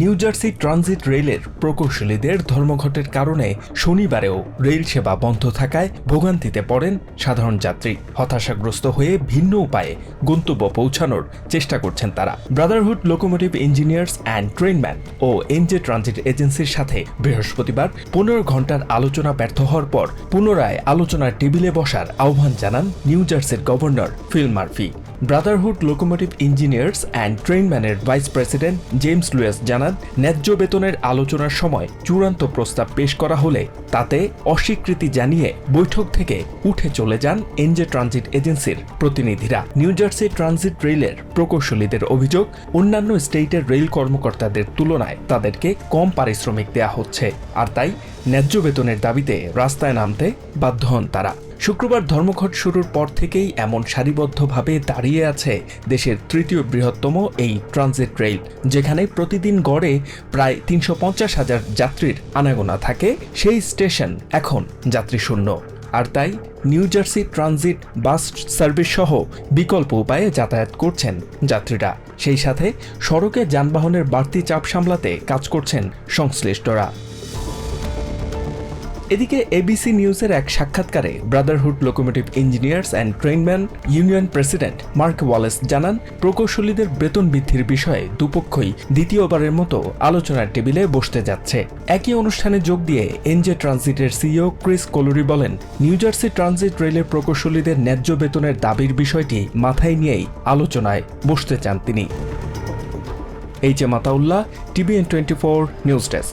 New Jersey transit রেলের প্রকৌশলীদের ধর্মঘটের কারণে শনিবারেও রেল সেবা বন্ধ থাকায় ভোগান্তিতে পড়েন সাধারণ যাত্রী। হতাশাগ্রস্ত হয়ে ভিন্ন উপায়ে গন্তব্য পৌঁছানোর চেষ্টা করছেন তারা। Brotherhood Locomotive Engineers and Trainman O NJ transit এজেন্সির সাথে বৃহস্পতিবার পনেরো ঘণ্টার আলোচনা ব্যর্থ হওয়ার পর পুনরায় আলোচনার টেবিলে বসার আহ্বান জানান নিউ জার্সির governor Phil Murphy. Brotherhood Locomotive Engineers and ট্রেনম্যানের vice president James Lewis জানান, ন্যায্য বেতনের আলোচনার সময় চূড়ান্ত প্রস্তাব পেশ করা হলে তাতে অস্বীকৃতি জানিয়ে বৈঠক থেকে উঠে চলে যান এনজে ট্রানজিট এজেন্সির প্রতিনিধিরা। নিউ জার্সি ট্রানজিট রেলের প্রকৌশলীদের অভিযোগ, অন্যান্য স্টেটের রেল কর্মকর্তাদের তুলনায় তাদেরকে কম পারিশ্রমিক দেয়া হচ্ছে, আর তাই ন্যায্য বেতনের দাবিতে রাস্তায় নামতে বাধ্য হন তারা। শুক্রবার ধর্মঘট শুরুর পর থেকেই এমন সারিবদ্ধভাবে দাঁড়িয়ে আছে দেশের তৃতীয় বৃহত্তম এই ট্রানজিট রেল, যেখানে প্রতিদিন গড়ে প্রায় তিনশো পঞ্চাশ হাজার যাত্রীর আনাগোনা থাকে সেই স্টেশন এখন যাত্রীশূন্য। আর তাই New Jersey Transit bus service সহ বিকল্প উপায়ে যাতায়াত করছেন যাত্রীরা। সেই সাথে সড়কে যানবাহনের বাড়তি চাপ সামলাতে কাজ করছেন সংশ্লিষ্টরা। এদিকে এবিসি নিউজের এক সাক্ষাৎকারে Brotherhood Locomotive Engineers and Trainman union president Mark Wallace জানান, প্রকৌশলীদের বেতন বৃদ্ধির বিষয়ে দুপক্ষই দ্বিতীয়বারের মতো আলোচনার টেবিলে বসতে যাচ্ছে। একই অনুষ্ঠানে যোগ দিয়ে এনজে ট্রানজিটের সিইও ক্রিস কোলুরি বলেন, নিউ জার্সি ট্রানজিট রেলের প্রকৌশলীদের ন্যায্য বেতনের দাবির বিষয়টি মাথায় নিয়েই আলোচনায় বসতে চান তিনি। H A Mataullah TVN twenty four news desk